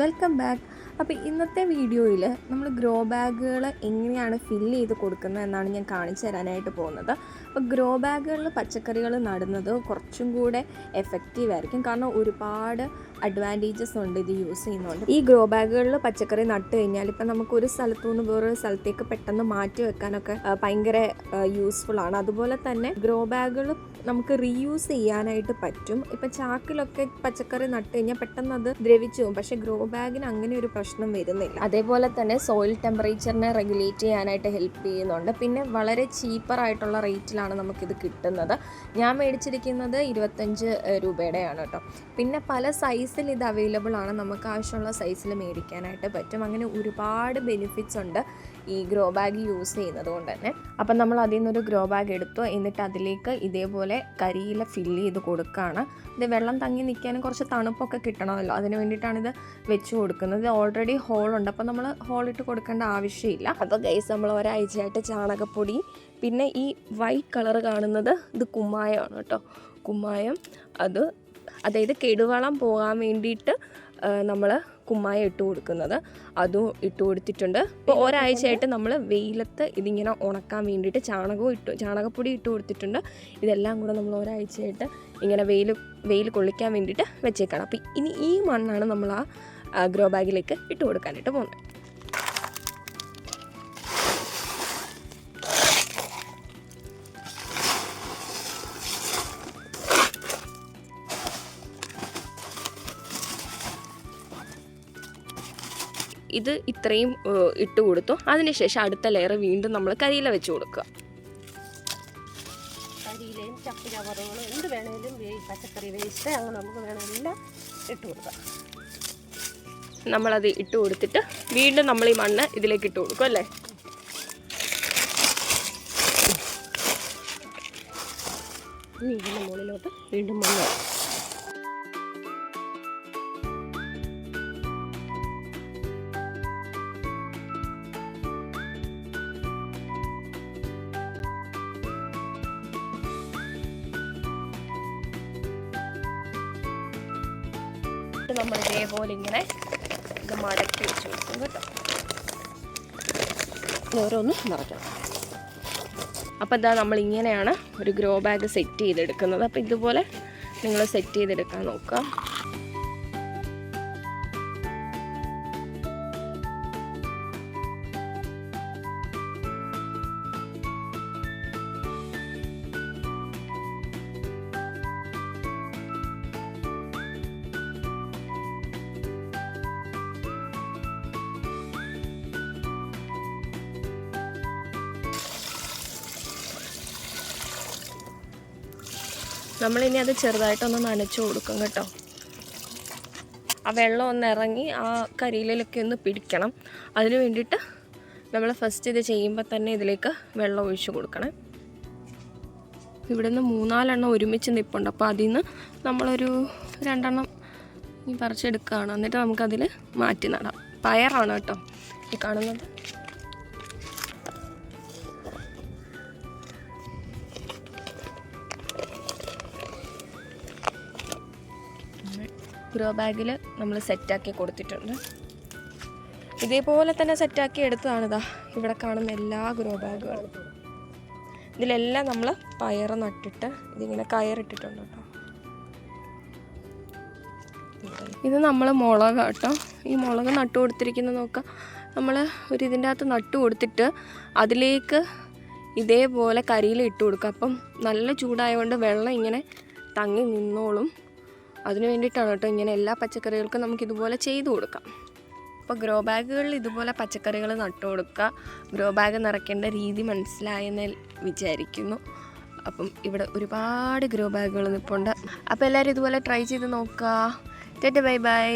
Welcome back അപ്പോൾ ഇന്നത്തെ വീഡിയോയിൽ നമ്മൾ ഗ്രോ ബാഗുകൾ എങ്ങനെയാണ് ഫില്ല് ചെയ്ത് കൊടുക്കുന്നത് എന്നാണ് ഞാൻ കാണിച്ചു തരാനായിട്ട് പോകുന്നത്. അപ്പോൾ ഗ്രോ ബാഗുകളിൽ പച്ചക്കറികൾ നടുന്നത് കുറച്ചും കൂടെ എഫക്റ്റീവ് ആയിരിക്കും. കാരണം ഒരുപാട് അഡ്വാന്റേജസ് ഉണ്ട് ഇത് യൂസ് ചെയ്യുന്നുണ്ട്. ഈ ഗ്രോ ബാഗുകളിൽ പച്ചക്കറി നട്ട് കഴിഞ്ഞാൽ ഇപ്പം നമുക്ക് ഒരു സ്ഥലത്തു നിന്ന് വേറൊരു സ്ഥലത്തേക്ക് പെട്ടെന്ന് മാറ്റി വെക്കാനൊക്കെ ഭയങ്കര യൂസ്ഫുൾ ആണ്. അതുപോലെ തന്നെ ഗ്രോ ബാഗുകൾ നമുക്ക് റീയൂസ് ചെയ്യാനായിട്ട് പറ്റും. ഇപ്പം ചാക്കിലൊക്കെ പച്ചക്കറി നട്ട് കഴിഞ്ഞാൽ പെട്ടെന്ന് അത് ദ്രവിച്ചു പോകും. പക്ഷേ ഗ്രോ ബാഗിന് അങ്ങനെ ഒരു പ്രശ്നം വരുന്നില്ല. അതേപോലെ തന്നെ സോയിൽ ടെമ്പറേച്ചറിനെ റെഗുലേറ്റ് ചെയ്യാനായിട്ട് ഹെൽപ്പ് ചെയ്യുന്നുണ്ട്. പിന്നെ വളരെ ചീപ്പർ ആയിട്ടുള്ള റേറ്റിലാണ് നമുക്കിത് കിട്ടുന്നത്. ഞാൻ മേടിച്ചിരിക്കുന്നത് ഇരുപത്തഞ്ച് രൂപയുടെയാണ് കേട്ടോ പിന്നെ പല സൈസിൽ ഇത് അവൈലബിൾ ആണ്. നമുക്ക് ആവശ്യമുള്ള സൈസിൽ മേടിക്കാനായിട്ട് പറ്റും. അങ്ങനെ ഒരുപാട് ബെനിഫിറ്റ്സ് ഉണ്ട് ഈ ഗ്രോ ബാഗ് യൂസ് ചെയ്യുന്നത് കൊണ്ട് തന്നെ. അപ്പം നമ്മൾ അതിൽ നിന്നൊരു ഗ്രോ ബാഗ് എടുത്തു. എന്നിട്ട് അതിലേക്ക് ഇതേപോലെ കരിയില ഫില്ല് ചെയ്ത് കൊടുക്കുകയാണ്. ഇത് വെള്ളം തങ്ങി നിൽക്കാനും കുറച്ച് തണുപ്പൊക്കെ കിട്ടണമല്ലോ. അതിന് വേണ്ടിയിട്ടാണ് ഇത് വെച്ച് കൊടുക്കുന്നത്. ഇത് ഓൾറെഡി ഹോളുണ്ട് അപ്പോൾ നമ്മൾ ഹോളിട്ട് കൊടുക്കേണ്ട ആവശ്യമില്ല. അപ്പോൾ ഗൈസ് നമ്മൾ ഒരാഴ്ചയായിട്ട് ചാണകപ്പൊടി പിന്നെ ഈ വൈറ്റ് കളർ കാണുന്നത് ഇത് കുമ്മായമാണ് കേട്ടോ. കുമ്മായം അത് അതായത് കെടുവളം പോകാൻ വേണ്ടിയിട്ട് നമ്മൾ കുമ്മായ ഇട്ട് കൊടുക്കുന്നത്. അതും ഇട്ട് കൊടുത്തിട്ടുണ്ട്. ഇപ്പോൾ ഒരാഴ്ചയായിട്ട് നമ്മൾ വെയിലത്ത് ഇതിങ്ങനെ ഉണക്കാൻ വേണ്ടിയിട്ട് ചാണകവും ഇട്ട് ചാണകപ്പൊടി ഇട്ട് കൊടുത്തിട്ടുണ്ട്. ഇതെല്ലാം കൂടെ നമ്മൾ ഒരാഴ്ചയായിട്ട് ഇങ്ങനെ വെയിൽ വെയിൽ കൊള്ളിക്കാൻ വേണ്ടിയിട്ട് വെച്ചേക്കാണ്. അപ്പോൾ ഇനി ഈ മണ്ണാണ് നമ്മൾ ആ ഗ്രോ ബാഗിലേക്ക് ഇട്ട് കൊടുക്കാനായിട്ട് പോകുന്നത്. ഇത് ഇത്രയും ഇട്ട് കൊടുത്തു. അതിനുശേഷം അടുത്ത ലെയർ വീണ്ടും നമ്മൾ കരിയില വെച്ച് കൊടുക്കുക. കരിയിലയും ചപ്പ് ചവറുകളും എന്ത് വേണേലും പച്ചക്കറി വേസ്റ്റ് അങ്ങനെ നമുക്ക് വേണമെങ്കിൽ എല്ലാം ഇട്ട് കൊടുക്കാം. നമ്മളത് ഇട്ട് കൊടുത്തിട്ട് വീണ്ടും നമ്മൾ ഈ മണ്ണ് ഇതിലേക്ക് ഇട്ട് കൊടുക്കും അല്ലേ? ഇനി ഇതിന്റെ മുകളിലോട്ട് വീണ്ടും മണ്ണ് എന്നിട്ട് നമ്മൾ ഇതേപോലെ ഇങ്ങനെ ഇത് മടക്കി വെച്ച് കൊടുക്കും കേട്ടോ. ഓരോന്ന് നിറയ്ക്കണം. അപ്പോൾ ഇതാ നമ്മൾ ഇങ്ങനെയാണ് ഒരു ഗ്രോ ബാഗ് സെറ്റ് ചെയ്തെടുക്കുന്നത്. അപ്പോൾ ഇതുപോലെ നിങ്ങൾ സെറ്റ് ചെയ്തെടുക്കാൻ നോക്കുക. നമ്മളിനി അത് ചെറുതായിട്ടൊന്ന് നനച്ചു കൊടുക്കും കേട്ടോ. ആ വെള്ളം ഒന്ന് ഇറങ്ങി ആ കരിയിലൊക്കെ ഒന്ന് പിടിക്കണം. അതിന് വേണ്ടിയിട്ട് നമ്മൾ ഫസ്റ്റ് ഇത് ചെയ്യുമ്പോൾ തന്നെ ഇതിലേക്ക് വെള്ളം ഒഴിച്ചു കൊടുക്കണം. ഇവിടെ നിന്ന് മൂന്നാലെണ്ണം ഒരുമിച്ച് നിൽപ്പുണ്ട് അപ്പോൾ അതിൽ നിന്ന് നമ്മളൊരു രണ്ടെണ്ണം ഈ പറിച്ചെടുക്കുകയാണ്. എന്നിട്ട് നമുക്കതിൽ മാറ്റി നടാം. പയറാണ് കേട്ടോ ഈ കാണുന്നത്. ഗ്രോ ബാഗിൽ നമ്മൾ സെറ്റാക്കി കൊടുത്തിട്ടുണ്ട്. ഇതേപോലെ തന്നെ സെറ്റാക്കി എടുത്തതാണിതാ ഇവിടെ കാണുന്ന എല്ലാ ഗ്രോ ബാഗുകളും. ഇതിലെല്ലാം നമ്മൾ പയർ നട്ടിട്ട് ഇതിങ്ങനെ കയറിട്ടിട്ടുണ്ട് ഇത് നമ്മൾ മുളക് കേട്ടോ. ഈ മുളക് നട്ടു കൊടുത്തിരിക്കുന്നത് നോക്കാം. നമ്മൾ ഒരു ഇതിന്റെ അകത്ത് നട്ടു കൊടുത്തിട്ട് അതിലേക്ക് ഇതേപോലെ കരിയിൽ ഇട്ട് കൊടുക്കുക. അപ്പം നല്ല ചൂടായതുകൊണ്ട് വെള്ളം ഇങ്ങനെ തങ്ങി നിന്നോളും. അതിന് വേണ്ടിയിട്ടാണ് കേട്ടോ ഇങ്ങനെ എല്ലാ പച്ചക്കറികൾക്കും നമുക്ക് ഇതുപോലെ ചെയ്തു കൊടുക്കാം. അപ്പോൾ ഗ്രോ ബാഗുകളിൽ ഇതുപോലെ പച്ചക്കറികൾ നട്ടു കൊടുക്കുക. ഗ്രോ ബാഗ് നിറയ്ക്കേണ്ട രീതി മനസ്സിലായെന്ന് വിചാരിക്കുന്നു. അപ്പം ഇവിടെ ഒരുപാട് ഗ്രോ ബാഗുകൾ നിൽപ്പുണ്ട് അപ്പോൾ എല്ലാവരും ഇതുപോലെ ട്രൈ ചെയ്ത് നോക്കുക. ടെറ്റ് ബൈ ബൈ.